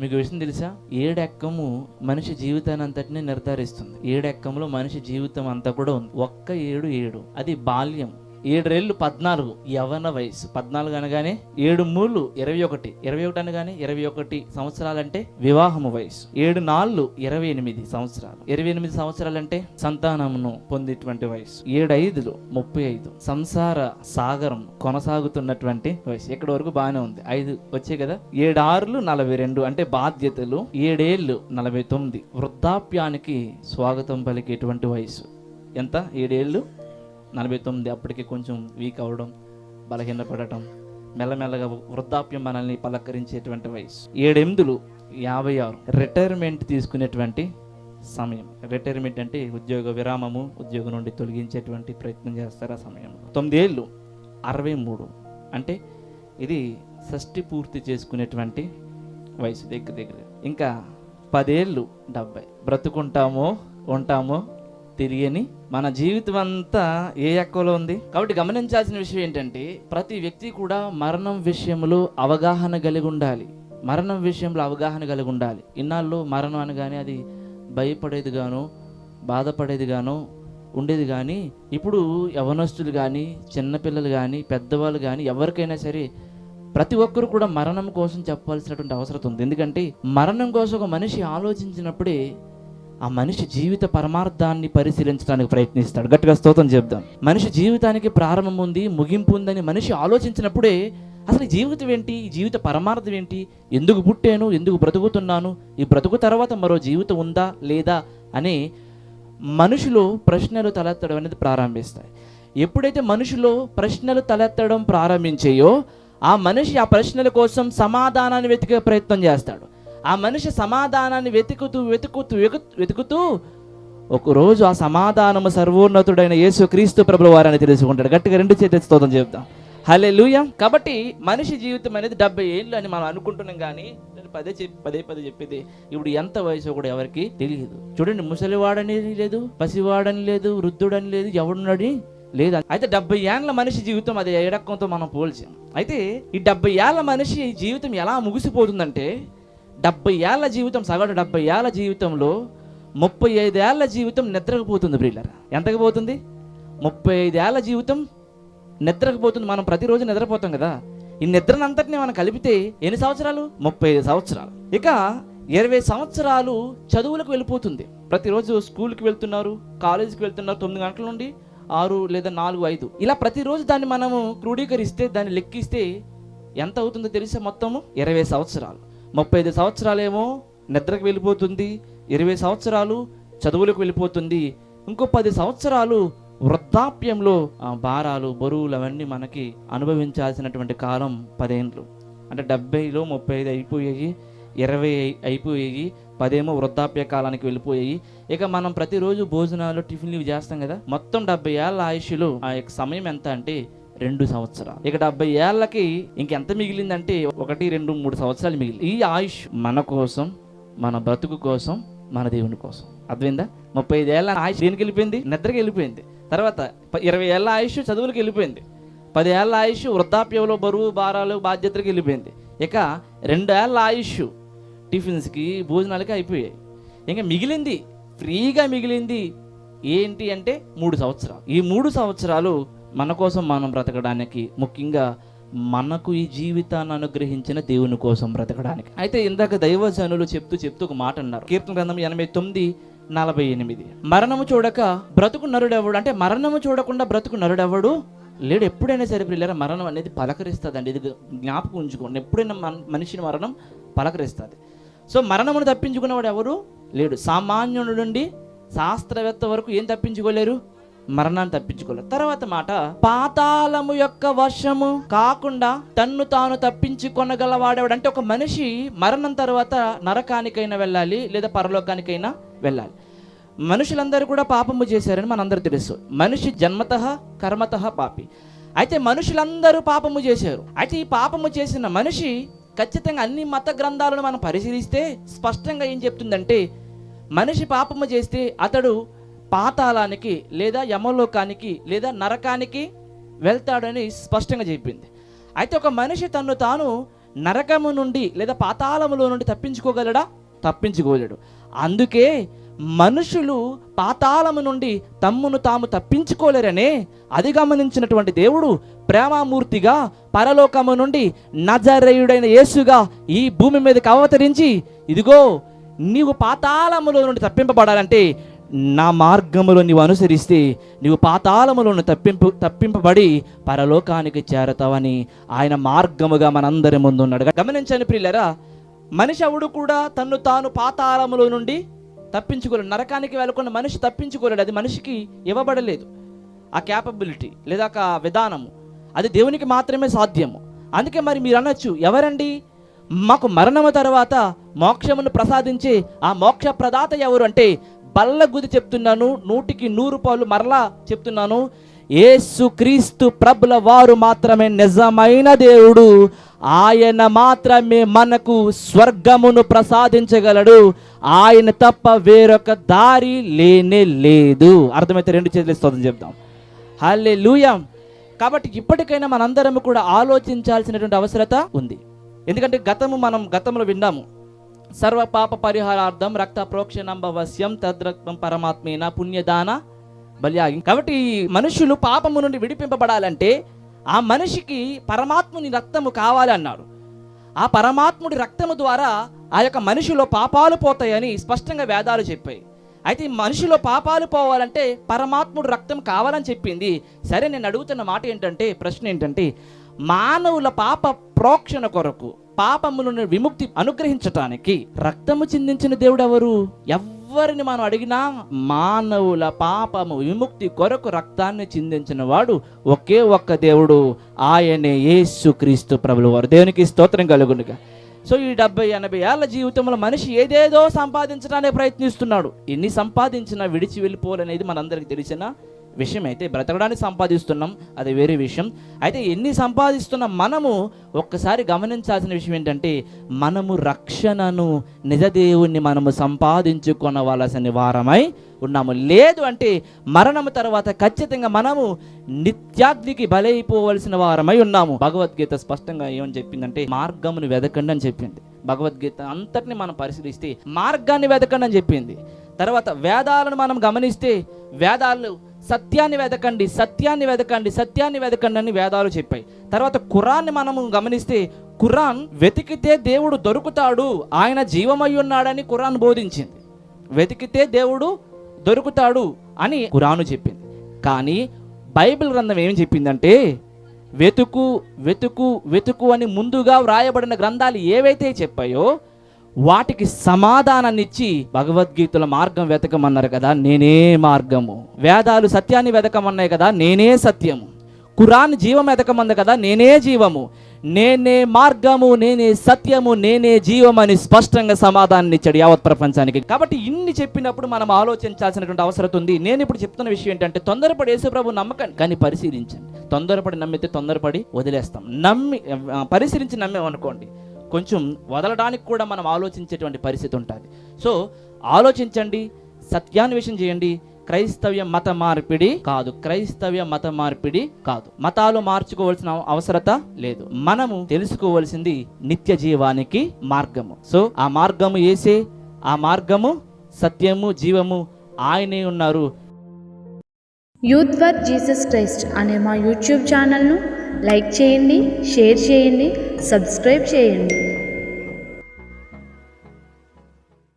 మీకు విషయం తెలుసా? ఏడెక్కము మనిషి జీవితాన్ని అంతటిని నిర్ధారిస్తుంది. ఏడెక్కములో మనిషి జీవితం అంతా కూడా ఉంది. ఒక్క ఏడు ఏడు. అది బాల్యం. ఏడేళ్ళు పద్నాలుగు యవన వయసు పద్నాలుగు అనగానే ఏడు మూడు ఇరవై ఒకటి. ఇరవై ఒకటి అనగానే ఇరవై ఒకటి సంవత్సరాలంటే వివాహము వయసు ఏడు నాళ్ళు ఇరవై ఎనిమిది సంవత్సరాలు. ఇరవై ఎనిమిది సంవత్సరాలంటే సంతానమును పొందేటువంటి వయసు ఏడు ఐదులు ముప్పై ఐదు. సంసార సాగరం కొనసాగుతున్నటువంటి వయసు ఇక్కడ వరకు బాగానే ఉంది. ఐదు వచ్చే కదా? ఏడు ఆరులు నలభై రెండు అంటే బాధ్యతలు. ఏడేళ్ళు నలభై తొమ్మిది. వృద్ధాప్యానికి స్వాగతం పలికేటువంటి వయసు ఎంత? ఏడేళ్ళు నలభై తొమ్మిది అప్పటికి కొంచెం వీక్ అవ్వడం బలహీనపడటం మెల్లమెల్లగా వృద్ధాప్యం మనల్ని పలకరించేటువంటి వయసు. ఏడెనిమిదిలు యాభై ఆరు రిటైర్మెంట్ తీసుకునేటువంటి సమయం. రిటైర్మెంట్ అంటే ఉద్యోగ విరామము ఉద్యోగం నుండి తొలగించేటువంటి ప్రయత్నం చేస్తారు ఆ సమయం తొమ్మిదేళ్ళు అరవై మూడు అంటే ఇది షష్టి పూర్తి చేసుకునేటువంటి వయసు దగ్గర దగ్గర. ఇంకా పదేళ్ళు డెబ్బై బ్రతుకుంటామో ఉంటామో తిరిగని మన జీవితం అంతా ఏ ఎక్కువలో ఉంది? కాబట్టి గమనించాల్సిన విషయం ఏంటంటే ప్రతి వ్యక్తి కూడా మరణం విషయంలో అవగాహన కలిగి ఉండాలి. మరణం విషయంలో అవగాహన కలిగి ఉండాలి. ఇన్నాళ్ళు మరణం అనగానే అది భయపడేది గాను బాధపడేది గాను ఉండేది కానీ ఇప్పుడు యవనస్తులు కానీ చిన్నపిల్లలు కానీ పెద్దవాళ్ళు కానీ ఎవరికైనా సరే ప్రతి ఒక్కరు కూడా మరణం కోసం చెప్పాల్సినటువంటి అవసరం ఉంది. ఎందుకంటే మరణం కోసం ఒక మనిషి ఆలోచించినప్పుడే ఆ మనిషి జీవిత పరమార్థాన్ని పరిశీలించడానికి ప్రయత్నిస్తాడు. గట్టిగా స్తోత్రం చెప్దాం. మనిషి జీవితానికి ప్రారంభం ఉంది ముగింపు ఉందని మనిషి ఆలోచించినప్పుడే అసలు జీవితం ఏంటి? జీవిత పరమార్థం ఏంటి? ఎందుకు పుట్టాను? ఎందుకు బ్రతుకుతున్నాను? ఈ బ్రతుకు తర్వాత మరో జీవితం ఉందా? లేదా? అని మనుషులు ప్రశ్నలు తలెత్తడం అనేది ప్రారంభిస్తాయి. ఎప్పుడైతే మనుషులు ప్రశ్నలు తలెత్తడం ప్రారంభించాయో ఆ మనిషి ఆ ప్రశ్నల కోసం సమాధానాన్ని వెతికే ప్రయత్నం చేస్తాడు. ఆ మనిషి సమాధానాన్ని వెతుకుతూ వెతుకుతూ వెతుకుతూ ఒకరోజు ఆ సమాధానము సర్వోన్నతుడైన యేసు క్రీస్తు ప్రభుల వారని తెలుసుకుంటాడు. గట్టిగా రెండు చేతి స్తోత్రం చెప్తాం హలే కాబట్టి మనిషి జీవితం అనేది డెబ్బై ఏళ్ళు అని మనం అనుకుంటున్నాం కానీ నేను పదే చెప్పి పదే పదే చెప్పేది ఇప్పుడు ఎంత వయసు కూడా ఎవరికి తెలియదు. చూడండి ముసలివాడని లేదు పసివాడని లేదు వృద్ధుడని లేదు ఎవడున్నాడని లేదు. అయితే డెబ్బై ఏళ్ళ మనిషి జీవితం అది ఏడక్కంతో మనం పోల్చాం. అయితే ఈ డెబ్బై ఏళ్ళ మనిషి జీవితం ఎలా ముగిసిపోతుందంటే డెబ్బై ఏళ్ళ జీవితం సగటు డెబ్బై ఏళ్ళ జీవితంలో ముప్పై ఐదేళ్ళ జీవితం నిద్రకు పోతుంది బ్రిల్లర్ ఎంతకు పోతుంది? ముప్పై ఐదేళ్ళ జీవితం నిద్రకు పోతుంది మనం ప్రతిరోజు నిద్రపోతాం కదా. ఈ నిద్రనంతటిని మనం కలిపితే ఎన్ని సంవత్సరాలు? ముప్పై ఐదు సంవత్సరాలు. ఇక ఇరవై సంవత్సరాలు చదువులకు వెళ్ళిపోతుంది. ప్రతిరోజు స్కూల్కి వెళ్తున్నారు కాలేజీకి వెళ్తున్నారు తొమ్మిది గంటల నుండి ఆరు లేదా నాలుగు ఐదు. ఇలా ప్రతిరోజు దాన్ని మనము క్రోడీకరిస్తే దాన్ని లెక్కిస్తే ఎంత అవుతుందో తెలిసే మొత్తము? ఇరవై సంవత్సరాలు. ముప్పై ఐదు సంవత్సరాలేమో నిద్రకు వెళ్ళిపోతుంది ఇరవై సంవత్సరాలు చదువులకు వెళ్ళిపోతుంది ఇంకో పది సంవత్సరాలు వృద్ధాప్యంలో ఆ భారాలు బరువులు అవన్నీ మనకి అనుభవించాల్సినటువంటి కాలం పదేండ్లు. అంటే డెబ్బైలో ముప్పై ఐదు అయిపోయాయి ఇరవై అయిపోయాయి పదేమో వృద్ధాప్య కాలానికి వెళ్ళిపోయాయి. ఇక మనం ప్రతిరోజు భోజనాలు టిఫిన్లు చేస్తాం కదా మొత్తం డెబ్బై ఏళ్ళ ఆయుష్లో ఆ యొక్క సమయం ఎంత అంటే రెండు సంవత్సరాలు. ఇక డెబ్బై ఏళ్ళకి ఇంకెంత మిగిలిందంటే ఒకటి రెండు మూడు సంవత్సరాలు మిగిలి ఈ ఆయుష్ మన కోసం మన బ్రతుకు కోసం మన దేవుని కోసం. అర్థమైందా? ముప్పై ఐదు ఏళ్ళ ఆయుష్ దేనికి వెళ్ళిపోయింది? నిద్రకి వెళ్ళిపోయింది. తర్వాత ఇరవై ఏళ్ళ ఆయుష్ చదువులకు వెళ్ళిపోయింది. పది ఏళ్ళ ఆయుష్ వృద్ధాప్యంలో బరువు భారాలు బాధ్యతలకు వెళ్ళిపోయింది. ఇక రెండు ఏళ్ళ ఆయుష్ టిఫిన్స్కి భోజనాలకి అయిపోయాయి. ఇంకా మిగిలింది ఫ్రీగా మిగిలింది ఏంటి అంటే మూడు సంవత్సరాలు. ఈ మూడు సంవత్సరాలు మన కోసం మనం బ్రతకడానికి ముఖ్యంగా మనకు ఈ జీవితాన్ని అనుగ్రహించిన దేవుని కోసం బ్రతకడానికి. అయితే ఇందాక దైవజనులు చెప్తూ చెప్తూ ఒక మాట అన్నారు. కీర్తన గ్రంథం ఎనభై తొమ్మిది నలభై ఎనిమిది. మరణము చూడక బ్రతుకు నరుడెవడు? అంటే మరణము చూడకుండా బ్రతుకు నరుడెవడు? లేడు. ఎప్పుడైనా సరే పిల్లల మరణం అనేది పలకరిస్తుందండి. ఇది జ్ఞాపకం ఉంచుకోండి. ఎప్పుడైనా మనిషిని మరణం పలకరిస్తుంది. సో మరణమును తప్పించుకునేవాడు ఎవరు? లేడు. సామాన్యుడి నుండి శాస్త్రవేత్త వరకు ఏం తప్పించుకోలేరు? మరణాన్ని తప్పించుకోలేదు. తర్వాత మాట పాతాళము యొక్క వర్షము కాకుండా తన్ను తాను తప్పించుకొనగలవాడేవాడు? అంటే ఒక మనిషి మరణం తర్వాత నరకానికైనా వెళ్ళాలి లేదా పరలోకానికైనా వెళ్ళాలి. మనుషులందరూ కూడా పాపము చేశారని మనందరూ తెలుసు. మనిషి జన్మత కర్మత పాపి. అయితే మనుషులందరూ పాపము చేశారు. అయితే ఈ పాపము చేసిన మనిషి ఖచ్చితంగా అన్ని మత గ్రంథాలను మనం పరిశీలిస్తే స్పష్టంగా ఏం చెప్తుందంటే మనిషి పాపము చేస్తే అతడు పాతాళానికి లేదా యమలోకానికి లేదా నరకానికి వెళ్తాడని స్పష్టంగా చెప్పింది. అయితే ఒక మనిషి తను తాను నరకము నుండి లేదా పాతాళములో నుండి తప్పించుకోగలడా? తప్పించుకోలేడు. అందుకే మనుషులు పాతాళము నుండి తమ్మును తాము తప్పించుకోలేరనే అది గమనించినటువంటి దేవుడు ప్రేమామూర్తిగా పరలోకము నుండి నజరేయుడైన యేసుగా ఈ భూమి మీదకి అవతరించి ఇదిగో నీవు పాతాళములో నుండి తప్పింపబడాలంటే నా మార్గములో నీవు అనుసరిస్తే నీవు పాతాళములను తప్పింపు తప్పింపబడి పరలోకానికి చేరతావని ఆయన మార్గముగా మనందరి ముందు ఉన్నాడు. గమనించండి ప్రియులరా మనిషి అవుడు కూడా తన్ను తాను పాతాళములో నుండి తప్పించుకోలేడు. నరకానికి వెళ్ళకుండా మనిషి తప్పించుకోలేడు. అది మనిషికి ఇవ్వబడలేదు. ఆ క్యాపబిలిటీ లేదా ఆ విధానము. అది దేవునికి మాత్రమే సాధ్యము. అందుకే మరి మీరు అనొచ్చు ఎవరండి? మాకు మరణము తర్వాత మోక్షమును ప్రసాదించే ఆ మోక్ష ప్రదాత ఎవరు అంటే బల్లగుది చెప్తున్నాను నూటికి నూరు పాలు మరలా చెప్తున్నాను. ఏసు క్రీస్తు ప్రభుల వారు మాత్రమే నిజమైన దేవుడు. ఆయన మాత్రమే మనకు స్వర్గమును ప్రసాదించగలడు. ఆయన తప్ప వేరొక దారి లేనే లేదు. అర్థమైతే రెండు చేతులు స్తోత్రం చెప్దాం. హల్లే కాబట్టి ఇప్పటికైనా మనందరం కూడా ఆలోచించాల్సినటువంటి అవసరత ఉంది. ఎందుకంటే గతము మనం గతంలో విన్నాము. సర్వ పాప పరిహారార్థం రక్త ప్రోక్షణంబవశ్యం తద్రక్తం పరమాత్మేన పుణ్యదాన బలియాగం కాబట్టి మనుషులు పాపము నుండి విడిపింపబడాలంటే ఆ మనిషికి పరమాత్ముని రక్తము కావాలి అన్నారు ఆ పరమాత్ముడి రక్తము ద్వారా ఆ యొక్క మనిషిలో పాపాలు పోతాయని స్పష్టంగా వేదాలు చెప్పాయి అయితే ఈ మనిషిలో పాపాలు పోవాలంటే పరమాత్ముడు రక్తం కావాలని చెప్పింది సరే నేను అడుగుతున్న మాట ఏంటంటే ప్రశ్న ఏంటంటే మానవుల పాప ప్రోక్షణ కొరకు పాపములను విముక్తి అనుగ్రహించటానికి రక్తము చిందించిన దేవుడు ఎవరు ఎవరిని మనం అడిగినా మానవుల పాపము విముక్తి కొరకు రక్తాన్ని చిందించిన వాడు ఒకే ఒక్క దేవుడు ఆయనే యేసు క్రీస్తు ప్రభులు వారు. దేవునికి స్తోత్రం కలుగునుగా. సో ఈ డెబ్బై ఎనభై ఏళ్ళ జీవితంలో మనిషి ఏదేదో సంపాదించడానికి ప్రయత్నిస్తున్నాడు. ఎన్ని సంపాదించినా విడిచి వెళ్ళిపోవాలనేది మనందరికీ తెలిసిన విషయం అయితే బ్రతకడానికి సంపాదిస్తున్నాం అది వేరే విషయం. అయితే ఎన్ని సంపాదిస్తున్న మనము ఒక్కసారి గమనించాల్సిన విషయం ఏంటంటే మనము రక్షణను నిజదేవుణ్ణి మనము సంపాదించుకొనవలసిన వారమై ఉన్నాము. లేదు అంటే మరణము తర్వాత ఖచ్చితంగా మనము నిత్యాగ్నికి బలైపోవలసిన వారమై ఉన్నాము. భగవద్గీత స్పష్టంగా ఏమని చెప్పిందంటే మార్గమును వెదకండి అని చెప్పింది. భగవద్గీత అంతటిని మనం పరిశీలిస్తే మార్గాన్ని వెదకండి అని చెప్పింది. తర్వాత వేదాలను మనం గమనిస్తే వేదాలు సత్యాన్ని వెదకండి సత్యాన్ని వెదకండి సత్యాన్ని వెదకండి అని వేదాలు చెప్పాయి. తర్వాత కురాన్ని మనము గమనిస్తే ఖురాన్ వెతికితే దేవుడు దొరుకుతాడు ఆయన జీవమై ఉన్నాడని ఖురాన్ బోధించింది. వెతికితే దేవుడు దొరుకుతాడు అని కురాను చెప్పింది. కానీ బైబిల్ గ్రంథం ఏం చెప్పిందంటే వెతుకు వెతుకు వెతుకు అని ముందుగా వ్రాయబడిన గ్రంథాలు ఏవైతే చెప్పాయో వాటికి సమాధానాన్నిచ్చి భగవద్గీతల మార్గం వెతకమన్నారు కదా నేనే మార్గము. వేదాలు సత్యాన్ని వెతకమన్నాయి కదా నేనే సత్యము. ఖురాన్ జీవం వెతకమంది కదా నేనే జీవము. నేనే మార్గము నేనే సత్యము నేనే జీవం అని స్పష్టంగా సమాధానం ఇచ్చాడు యావత్ ప్రపంచానికి. కాబట్టి ఇన్ని చెప్పినప్పుడు మనం ఆలోచించాల్సినటువంటి అవసరం ఉంది. నేను ఇప్పుడు చెప్తున్న విషయం ఏంటంటే తొందరపడి యేసుప్రభు నమ్మకండి కానీ పరిశీలించండి. తొందరపడి నమ్మితే తొందరపడి వదిలేస్తాం. నమ్మి పరిశీలించి నమ్మేమనుకోండి. కొంచెం వదలడానికి కూడా మనం ఆలోచించేటువంటి పరిస్థితి ఉంటుంది. సో ఆలోచించండి సత్యాన్వేషణ చేయండి. క్రైస్తవ్య మత మార్పిడి కాదు. క్రైస్తవ్య మత మార్పిడి కాదు. మతాలు మార్చుకోవాల్సిన అవసరత లేదు. మనము తెలుసుకోవాల్సింది నిత్య జీవానికి మార్గము. సో ఆ మార్గము ఏసే? ఆ మార్గము సత్యము జీవము ఆయనే ఉన్నారు. యూత్ ఫర్ జీసస్ క్రైస్ట్ అనే మా యూట్యూబ్ ఛానల్ను లైక్ చేయండి షేర్ చేయండి సబ్స్క్రైబ్ చేయండి.